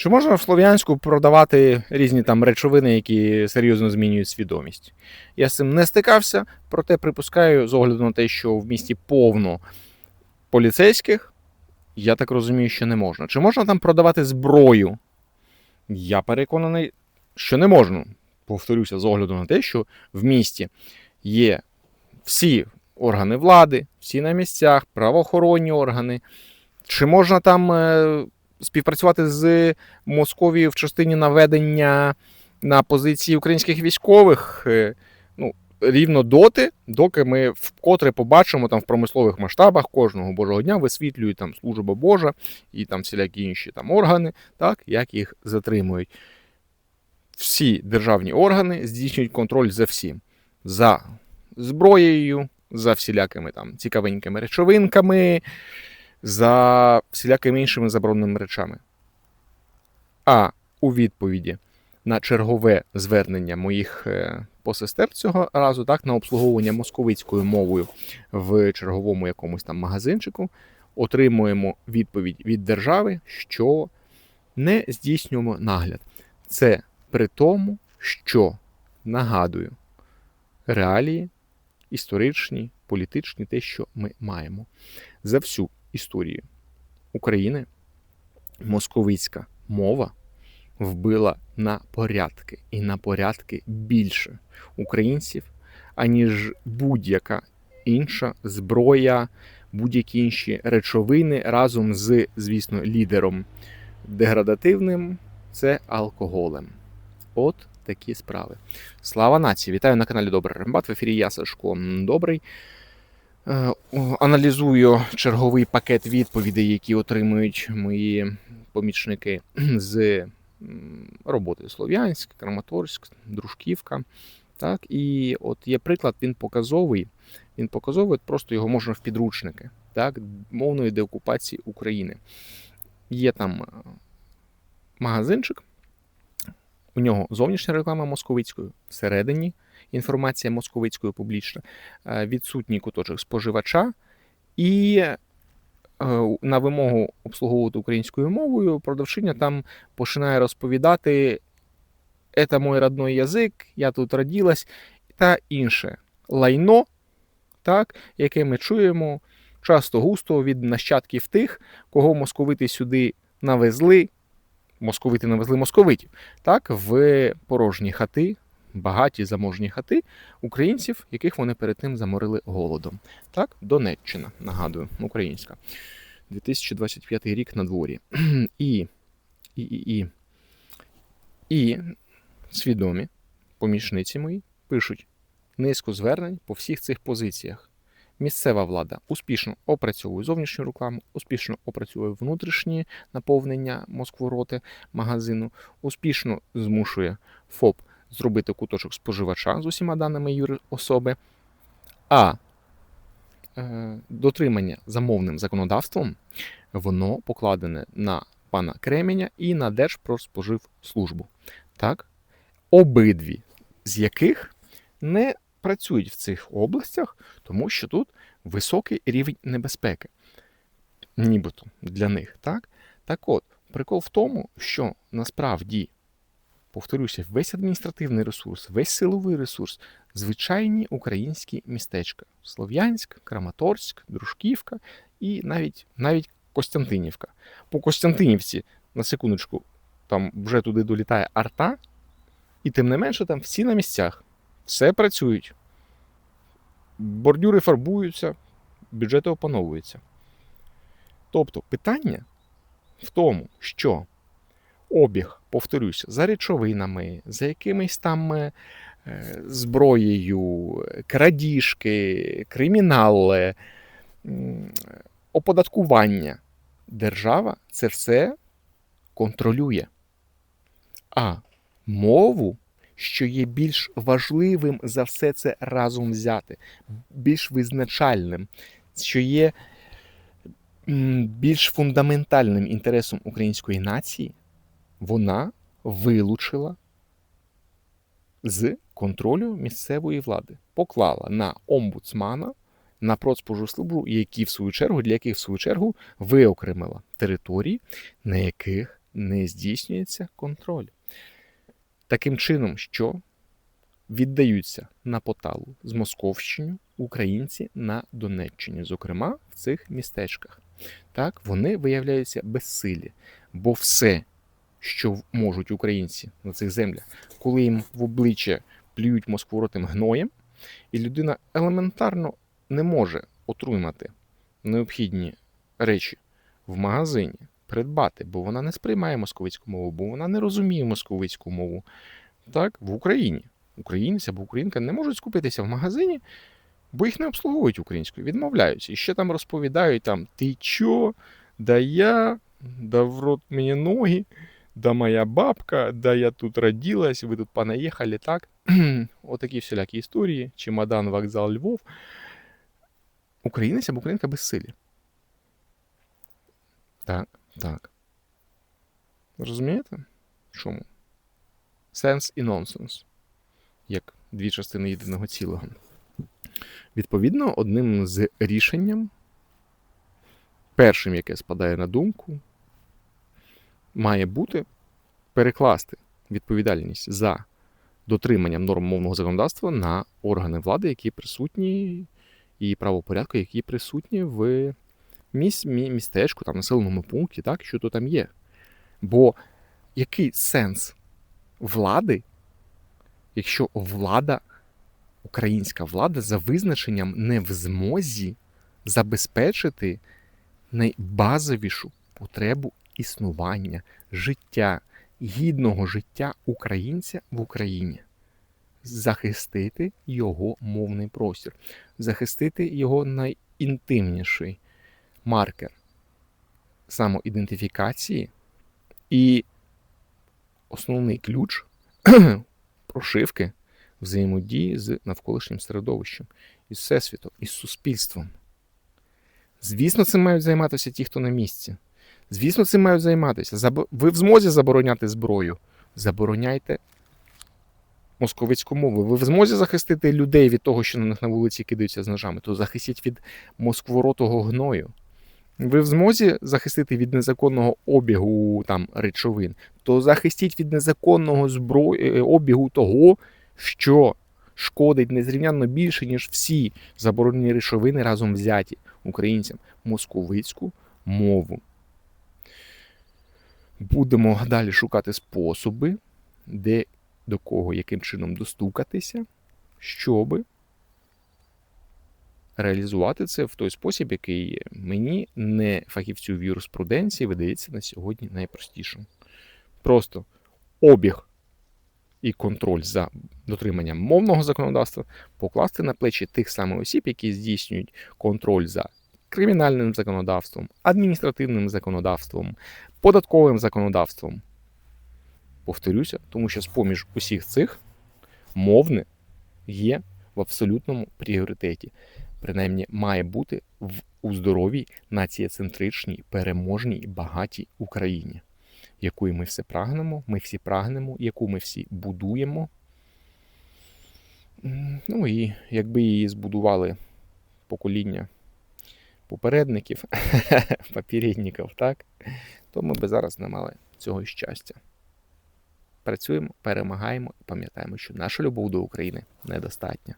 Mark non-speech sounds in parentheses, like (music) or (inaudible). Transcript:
Чи можна в Слов'янську продавати різні там речовини, які серйозно змінюють свідомість? Я з цим не стикався, проте припускаю, з огляду на те, що в місті повно поліцейських, я так розумію, що не можна. Чи можна там продавати зброю? Я переконаний, що не можна. Повторюся, з огляду на те, що в місті є всі органи влади, всі на місцях, правоохоронні органи. Чи можна там е, співпрацювати з Московією в частині наведення на позиції українських військових? Е, Ну, рівно доти, доки ми вкотре побачимо там в промислових масштабах кожного божого дня висвітлюють там служба Божа і там всілякі інші там органи, так, як їх затримують. Всі державні органи здійснюють контроль за всім. За зброєю, за всілякими там цікавенькими речовинками, за всілякими іншими забороненими речами. А у відповіді на чергове звернення моїх е, посестер цього разу, так, на обслуговування московицькою мовою в черговому якомусь там магазинчику, отримуємо відповідь від держави, що не здійснюємо нагляд. Це при тому, що нагадую реалії історичні, політичні, те, що ми маємо. За всю історію України московицька мова вбила на порядки і на порядки більше українців, аніж будь-яка інша зброя, будь-які інші речовини разом з, звісно, лідером деградативним це алкоголем. От такі справи. Слава нації! Вітаю на каналі Добрий Рембат. В ефірі я Сашко Добрий. Е, Аналізую черговий пакет відповідей, які отримують мої помічники (clears throat) з роботи Слов'янськ, Краматорськ, Дружківка. Так, і от є приклад, він показовий. Він показовий, просто його можна в підручники, так, мовної деокупації України. Є там е, магазинчик, у нього зовнішня реклама московицькою, всередині інформація московицькою публічна, е, відсутній куточок споживача, і е, на вимогу обслуговувати українською мовою продавчиня там починає розповідати «Это мой родной язик, я тут родилась та інше. Лайно, так, яке ми чуємо часто густо від нащадків тих, кого московити сюди навезли, московити навезли московитів, так, в порожні хати, багаті заможні хати українців, яких вони перед тим заморили голодом. Так, Донеччина, нагадую, українська. 2025 рік на дворі. І, і, і, і, і свідомі помічниці мої пишуть низку звернень по всіх цих позиціях. Місцева влада успішно опрацьовує зовнішню рекламу, успішно опрацьовує внутрішні наповнення Москвороти магазину, успішно змушує ФОП зробити куточок споживача з усіма даними юри особи, а е, дотримання замовним законодавством воно покладене на пана Кременя і на Держпродспоживслужбу. Так? Обидві з яких не працюють в цих областях, тому що тут високий рівень небезпеки, нібито для них. Так, так от, прикол в тому, що насправді, повторюся, весь адміністративний ресурс, весь силовий ресурс, звичайні українські містечка: Слов'янськ, Краматорськ, Дружківка і навіть, навіть Костянтинівка. По Костянтинівці, на секундочку, там вже туди долітає арта, і тим не менше, там всі на місцях. Все працюють. Бордюри фарбуються, бюджети опановуються. Тобто питання в тому, що обіг, повторюся, за речовинами, за якимись там е, зброєю, крадіжки, кримінали, м, оподаткування. Держава це все контролює. А мову що є більш важливим за все це разом взяти, більш визначальним, що є більш фундаментальним інтересом української нації, вона вилучила з контролю місцевої влади, поклала на омбудсмана, на Продспоживслужбу, які в свою чергу, для яких в свою чергу виокремила території, на яких не здійснюється контроль. Таким чином, що віддаються на поталу з Московщиною українці на Донеччині, зокрема в цих містечках. Так, вони виявляються безсилі, бо все, що можуть українці на цих землях, коли їм в обличчя плюють москворотим гноєм, і людина елементарно не може отримати необхідні речі в магазині, придбати, бо вона не сприймає московицьку мову, бо вона не розуміє московицьку мову. Так, в Україні. Українець або українка не можуть скупитися в магазині, бо їх не обслуговують українською, відмовляються. І ще там розповідають: там, ти чо, да я, да в рот мені ноги, да моя бабка, да я тут родилась, ви тут понаїхали, так? Отакі всілякі історії, чемодан, вокзал, Львов. Українець або українка безсилі. Так, так. Розумієте? Чому? Сенс і нонсенс. Як дві частини єдиного цілого. Відповідно, одним з рішенням, першим, яке спадає на думку, має бути перекласти відповідальність за дотриманням норм мовного законодавства на органи влади, які присутні, і правопорядку, які присутні в міс, мі, містечку, там, населеному пункті, так, що то там є. Бо який сенс влади, якщо влада, українська влада за визначенням не в змозі забезпечити найбазовішу потребу існування, життя, гідного життя українця в Україні, захистити його мовний простір, захистити його найінтимніший маркер самоідентифікації і основний ключ (clears throat) прошивки взаємодії з навколишнім середовищем, із всесвітом, із суспільством. Звісно, цим мають займатися ті, хто на місці. Звісно, цим мають займатися. Ви в змозі забороняти зброю. Забороняйте московицьку мову. Ви в змозі захистити людей від того, що на них на вулиці кидаються з ножами, то захистіть від москворотого гною. Ви в змозі захистити від незаконного обігу там речовин, то захистіть від незаконного зброї е, обігу того, що шкодить незрівнянно більше, ніж всі заборонені речовини разом взяті українцям московицьку мову. Будемо далі шукати способи, де до кого, яким чином достукатися, щоби реалізувати це в той спосіб, який мені, не фахівцю в юриспруденції, видається на сьогодні найпростішим. Просто обіг і контроль за дотриманням мовного законодавства покласти на плечі тих самих осіб, які здійснюють контроль за кримінальним законодавством, адміністративним законодавством, податковим законодавством. Повторюся, тому що з-поміж усіх цих мовне є в абсолютному пріоритеті принаймні має бути в у здоровій націєцентричній, переможній, багатій Україні, якої ми все прагнемо, ми всі прагнемо, яку ми всі будуємо. Ну і якби її збудували покоління попередників, (laughs) попередників, так, то ми би зараз не мали цього щастя. Працюємо, перемагаємо і пам'ятаємо, що наша любов до України недостатня.